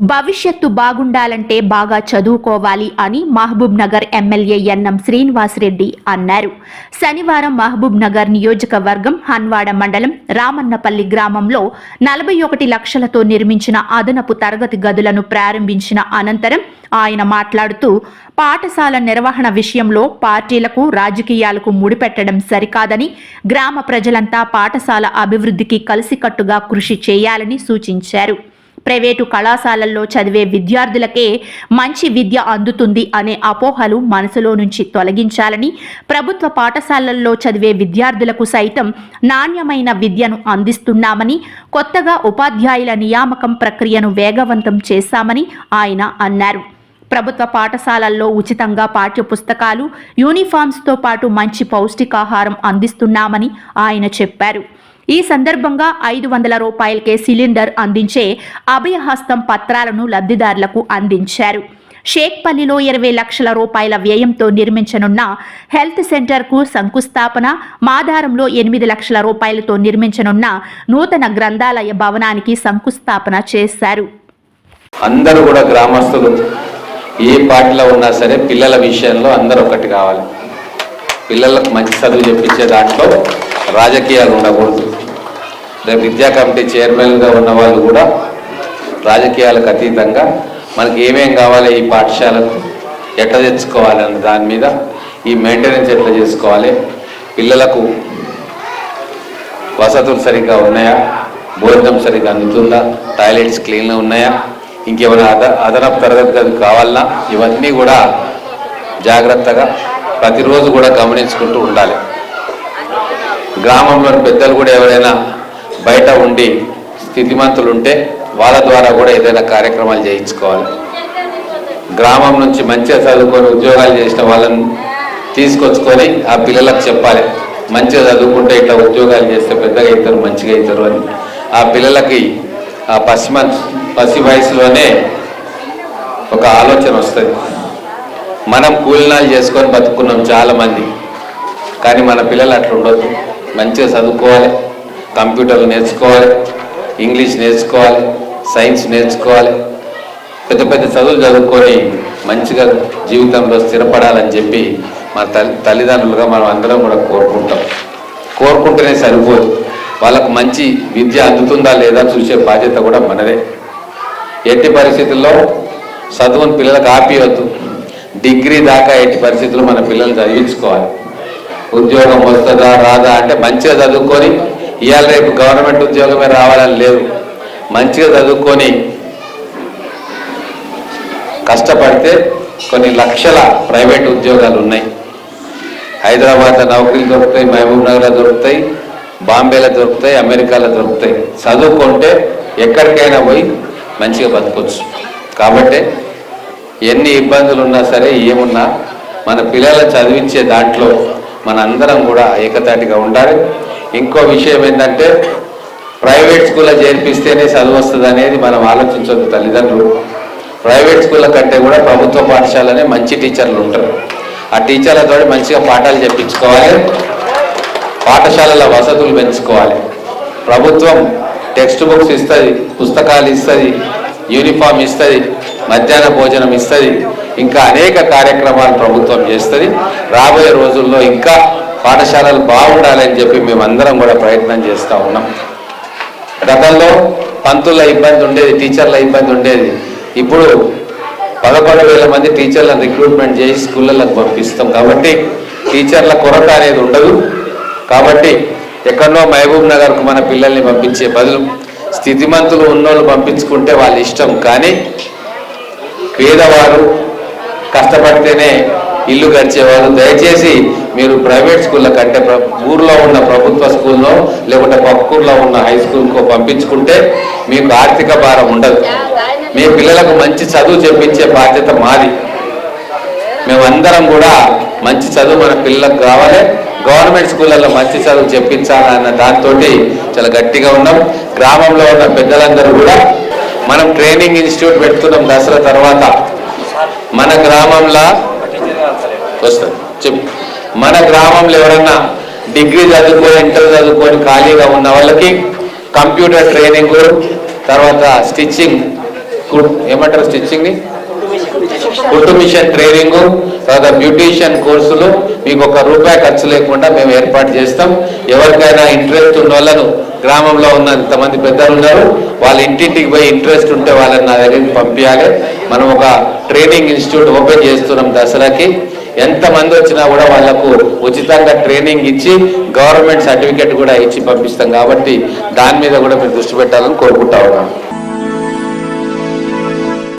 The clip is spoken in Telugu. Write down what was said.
భవిష్యత్తు బాగుండాలంటే బాగా చదువుకోవాలి అని మహబూబ్ నగర్ ఎమ్మెల్యే ఎన్ఎం శ్రీనివాసరెడ్డి అన్నారు. శనివారం మహబూబ్ నగర్ నియోజకవర్గం హన్వాడ మండలం రామన్నపల్లి గ్రామంలో నలభై ఒకటి లక్షలతో నిర్మించిన అదనపు తరగతి గదులను ప్రారంభించిన అనంతరం ఆయన మాట్లాడుతూ పాఠశాల నిర్వహణ విషయంలో పార్టీలకు రాజకీయాలకు ముడిపెట్టడం సరికాదని గ్రామ ప్రజలంతా పాఠశాల అభివృద్ధికి కలిసికట్టుగా కృషి చేయాలని సూచించారు. ప్రైవేటు కళాశాలల్లో చదివే విద్యార్థులకే మంచి విద్య అందుతుంది అనే అపోహలు మనసులో నుంచి తొలగించాలని ప్రభుత్వ పాఠశాలల్లో చదివే విద్యార్థులకు సైతం నాణ్యమైన విద్యను అందిస్తున్నామని కొత్తగా ఉపాధ్యాయుల నియామకం ప్రక్రియను వేగవంతం చేశామని ఆయన అన్నారు. ప్రభుత్వ పాఠశాలల్లో ఉచితంగా పాఠ్య పుస్తకాలు యూనిఫామ్స్తో పాటు మంచి పౌష్టికాహారం అందిస్తున్నామని ఆయన చెప్పారు. ఈ సందర్భంగా ఐదు వందల రూపాయలకే సిలిండర్ అందించే అభయహస్తం పత్రాలను లబ్ధిదారులకు అందించారు. షేక్పల్లిలో ఇరవై లక్షల రూపాయల వ్యయంతో నిర్మించనున్న హెల్త్ సెంటర్కు శంకుస్థాపన మాధారంలో ఎనిమిది లక్షల రూపాయలతో నిర్మించనున్న నూతన గ్రంథాలయ భవనానికి శంకుస్థాపన చేశారు. అందరూ కూడా గ్రామస్తులు ఏ పార్టీలో ఉన్నా సరే పిల్లల విషయంలో అందరూ ఒకటి కావాలి. పిల్లలకు మంచి చదువు చెప్పించే దాంట్లో రాజకీయాలు ఉండకూడదు. రేపు విద్యా కమిటీ చైర్మన్గా ఉన్న వాళ్ళు కూడా రాజకీయాలకు అతీతంగా మనకి ఏమేం కావాలి ఈ పాఠశాలకు ఎట్లా తెచ్చుకోవాలి అన్న దాని మీద ఈ మెయింటెనెన్స్ ఎట్లా చేసుకోవాలి పిల్లలకు వసతులు సరిగ్గా ఉన్నాయా భోజనం సరిగ్గా అందుతుందా టాయిలెట్స్ క్లీన్గా ఉన్నాయా ఇంకేమైనా అద అదనపు తరగతి గది కావాలన్నా ఇవన్నీ కూడా జాగ్రత్తగా ప్రతిరోజు కూడా గమనించుకుంటూ ఉండాలి. గ్రామంలోని పెద్దలు కూడా ఎవరైనా బయట ఉండి స్థితిమంతులు ఉంటే వాళ్ళ ద్వారా కూడా ఏదైనా కార్యక్రమాలు చేయించుకోవాలి. గ్రామం నుంచి మంచిగా చదువుకొని ఉద్యోగాలు చేసిన వాళ్ళని తీసుకొచ్చుకొని ఆ పిల్లలకు చెప్పాలి మంచిగా చదువుకుంటే ఇట్లా ఉద్యోగాలు చేస్తే పెద్దగా అవుతారు మంచిగా అవుతారు అని. ఆ పిల్లలకి ఆ పసి పసి వయసులోనే ఒక ఆలోచన వస్తుంది. మనం కూలినాలు చేసుకొని బతుకున్నాం చాలామంది కానీ మన పిల్లలు అట్లా ఉండొద్దు. మంచిగా చదువుకోవాలి. కంప్యూటర్లు నేర్చుకోవాలి ఇంగ్లీష్ నేర్చుకోవాలి సైన్స్ నేర్చుకోవాలి. పెద్ద పెద్ద చదువులు చదువుకొని మంచిగా జీవితంలో స్థిరపడాలని చెప్పి మన తల్లి తల్లిదండ్రులుగా మనం అందరం కూడా కోరుకుంటాం. కోరుకుంటేనే సరిపోదు. వాళ్ళకు మంచి విద్య అందుతుందా లేదా చూసే బాధ్యత కూడా మనదే. ఎట్టి పరిస్థితుల్లో చదువుని పిల్లలకు ఆపియవద్దు డిగ్రీ దాకా ఎట్టి పరిస్థితుల్లో మన పిల్లల్ని చదివించుకోవాలి. ఉద్యోగం వస్తుందా రాదా అంటే మంచిగా చదువుకొని ఇవాళ రేపు గవర్నమెంట్ ఉద్యోగమే రావాలని లేదు మంచిగా చదువుకొని కష్టపడితే కొన్ని లక్షల ప్రైవేట్ ఉద్యోగాలు ఉన్నాయి. హైదరాబాద్లో నౌకరీలు దొరుకుతాయి మహబూబ్ నగర్లో దొరుకుతాయి బాంబేలో దొరుకుతాయి అమెరికాలో దొరుకుతాయి. చదువుకుంటే ఎక్కడికైనా పోయి మంచిగా బతకొచ్చు. కాబట్టి ఎన్ని ఇబ్బందులు ఉన్నా సరే ఏమున్నా మన పిల్లల చదివించే దాంట్లో మన అందరం కూడా ఏకతాటిగా ఉండాలి. ఇంకో విషయం ఏంటంటే ప్రైవేట్ స్కూల్లో చేర్పిస్తేనే చదువు వస్తుంది అనేది మనం ఆలోచించవద్దు తల్లిదండ్రులు. ప్రైవేట్ స్కూళ్ళ కంటే కూడా ప్రభుత్వ పాఠశాలనే మంచి టీచర్లు ఉంటారు. ఆ టీచర్లతో మంచిగా పాఠాలు చెప్పించుకోవాలి. పాఠశాలల వసతులు పెంచుకోవాలి. ప్రభుత్వం టెక్స్ట్ బుక్స్ ఇస్తుంది పుస్తకాలు ఇస్తుంది యూనిఫామ్ ఇస్తుంది మధ్యాహ్న భోజనం ఇస్తుంది ఇంకా అనేక కార్యక్రమాలు ప్రభుత్వం చేస్తుంది. రాబోయే రోజుల్లో ఇంకా పాఠశాలలు బాగుండాలని చెప్పి మేమందరం కూడా ప్రయత్నం చేస్తూ ఉన్నాం. గతంలో పంతుల ఇబ్బంది ఉండేది టీచర్ల ఇబ్బంది ఉండేది. ఇప్పుడు పదకొండు వేల మంది టీచర్లను రిక్రూట్మెంట్ చేసి స్కూళ్ళకు పంపిస్తాం. కాబట్టి టీచర్ల కొరత అనేది ఉండదు. కాబట్టి ఎక్కడో మహబూబ్ నగర్కు మన పిల్లల్ని పంపించే బదులు స్థితిమంతులు ఉన్నోళ్ళు పంపించుకుంటే వాళ్ళ ఇష్టం. కానీ పేదవారు కష్టపడితేనే ఇల్లు గడిచేవారు దయచేసి మీరు ప్రైవేట్ స్కూళ్ళ కంటే ఊర్లో ఉన్న ప్రభుత్వ స్కూల్లో లేకుంటే పక్కూర్లో ఉన్న హై స్కూల్కో పంపించుకుంటే మీకు ఆర్థిక భారం ఉండదు. మీ పిల్లలకు మంచి చదువు చెప్పించే బాధ్యత మాది. మేమందరం కూడా మంచి చదువు మన పిల్లలకు కావాలి. గవర్నమెంట్ స్కూళ్ళల్లో మంచి చదువు చెప్పించాలన్న దాంతో చాలా గట్టిగా ఉన్నాం. గ్రామంలో ఉన్న పెద్దలందరూ కూడా మనం ట్రైనింగ్ ఇన్స్టిట్యూట్ పెడుతున్నాం దసరా తర్వాత. మన గ్రామంలో వస్తుంది. చెప్పు. మన గ్రామంలో ఎవరన్నా డిగ్రీ చదువుకొని ఇంటర్ చదువుకొని ఖాళీగా ఉన్న వాళ్ళకి కంప్యూటర్ ట్రైనింగ్ తర్వాత స్టిచ్చింగ్ ఏమంటారు స్టిచ్చింగ్ని? కుట్టు మిషన్ ట్రైనింగ్ తర్వాత బ్యూటీషియన్ కోర్సులు మీకు ఒక రూపాయి ఖర్చు లేకుండా మేము ఏర్పాటు చేస్తాం. ఎవరికైనా ఇంట్రెస్ట్ ఉన్న వాళ్ళను గ్రామంలో ఉన్న ఇంతమంది పెద్దలు ఉన్నారు వాళ్ళ ఇంటింటికి పోయి ఇంట్రెస్ట్ ఉంటే వాళ్ళని నా దగ్గరికి పంపించాలి. మనం ఒక ట్రైనింగ్ ఇన్స్టిట్యూట్ ఓపెన్ చేస్తున్నాం దసరాకి. ఎంతమంది వచ్చినా కూడా వాళ్ళకు ఉచితంగా ట్రైనింగ్ ఇచ్చి గవర్నమెంట్ సర్టిఫికెట్ కూడా ఇచ్చి పంపిస్తాం కాబట్టి దాని మీద కూడా మీరు దృష్టి పెట్టాలని కోరుకుంటా ఉన్నాను.